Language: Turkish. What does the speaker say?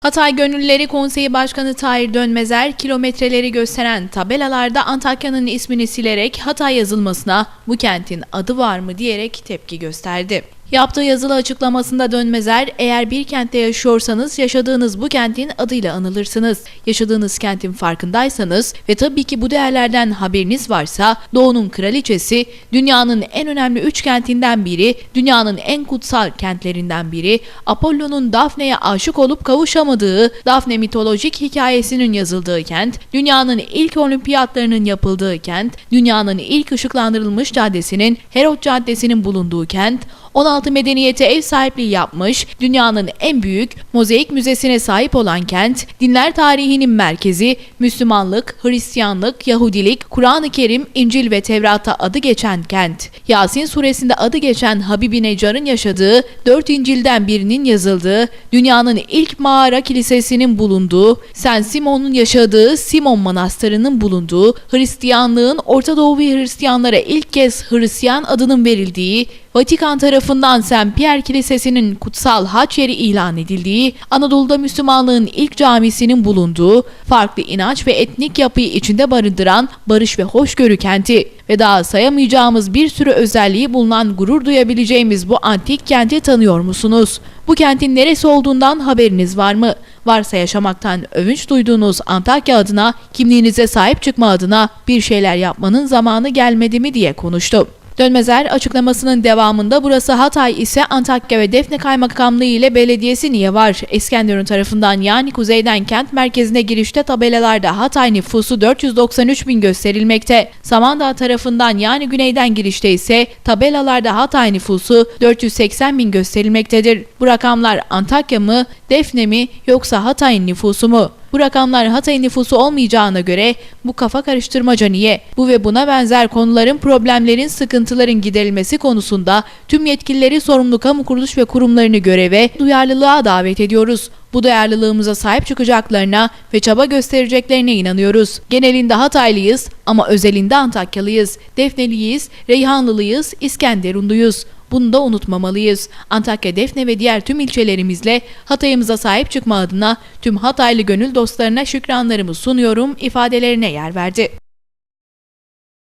Hatay Gönüllüleri Konseyi Başkanı Tahir Dönmezer, kilometreleri gösteren tabelalarda Antakya'nın ismini silerek Hatay yazılmasına bu kentin adı var mı diyerek tepki gösterdi. Yaptığı yazılı açıklamasında Dönmezer, eğer bir kentte yaşıyorsanız yaşadığınız bu kentin adıyla anılırsınız. Yaşadığınız kentin farkındaysanız ve tabii ki bu değerlerden haberiniz varsa Doğu'nun kraliçesi, dünyanın en önemli üç kentinden biri, dünyanın en kutsal kentlerinden biri, Apollo'nun Daphne'ye aşık olup kavuşamadığı Daphne mitolojik hikayesinin yazıldığı kent, dünyanın ilk olimpiyatlarının yapıldığı kent, dünyanın ilk ışıklandırılmış caddesinin Herod Caddesi'nin bulunduğu kent, 16 medeniyete ev sahipliği yapmış, dünyanın en büyük mozaik müzesine sahip olan kent, dinler tarihinin merkezi, Müslümanlık, Hristiyanlık, Yahudilik, Kur'an-ı Kerim, İncil ve Tevrat'ta adı geçen kent, Yasin suresinde adı geçen Habibi Necar'ın yaşadığı, dört İncil'den birinin yazıldığı, dünyanın ilk mağara kilisesinin bulunduğu, Saint Simon'un yaşadığı Simon Manastırı'nın bulunduğu, Hristiyanlığın Orta Doğu ve Hristiyanlara ilk kez Hristiyan adının verildiği, Vatikan tarafından St. Pierre Kilisesi'nin kutsal haç yeri ilan edildiği, Anadolu'da Müslümanlığın ilk camisinin bulunduğu, farklı inanç ve etnik yapıyı içinde barındıran barış ve hoşgörü kenti ve daha sayamayacağımız bir sürü özelliği bulunan gurur duyabileceğimiz bu antik kenti tanıyor musunuz? Bu kentin neresi olduğundan haberiniz var mı? Varsa yaşamaktan övünç duyduğunuz Antakya adına, kimliğinize sahip çıkma adına bir şeyler yapmanın zamanı gelmedi mi diye konuştu. Dönmezer açıklamasının devamında burası Hatay ise Antakya ve Defne Kaymakamlığı ile belediyesi niye var? İskenderun tarafından yani kuzeyden kent merkezine girişte tabelalarda Hatay nüfusu 493 bin gösterilmekte. Samandağ tarafından yani güneyden girişte ise tabelalarda Hatay nüfusu 480 bin gösterilmektedir. Bu rakamlar Antakya mı, Defne mi yoksa Hatay'ın nüfusu mu? Bu rakamlar Hatay nüfusu olmayacağına göre bu kafa karıştırmaca niye? Bu ve buna benzer konuların, problemlerin, sıkıntıların giderilmesi konusunda tüm yetkilileri sorumlu kamu kuruluş ve kurumlarını göreve, duyarlılığa davet ediyoruz. Bu duyarlılığımıza sahip çıkacaklarına ve çaba göstereceklerine inanıyoruz. Genelinde Hataylıyız ama özelinde Antakyalıyız. Defneliyiz, Reyhanlılıyız, İskenderunluyuz. Bunu da unutmamalıyız. Antakya, Defne ve diğer tüm ilçelerimizle Hatay'ımıza sahip çıkma adına tüm Hataylı gönül dostlarına şükranlarımı sunuyorum ifadelerine yer verdi.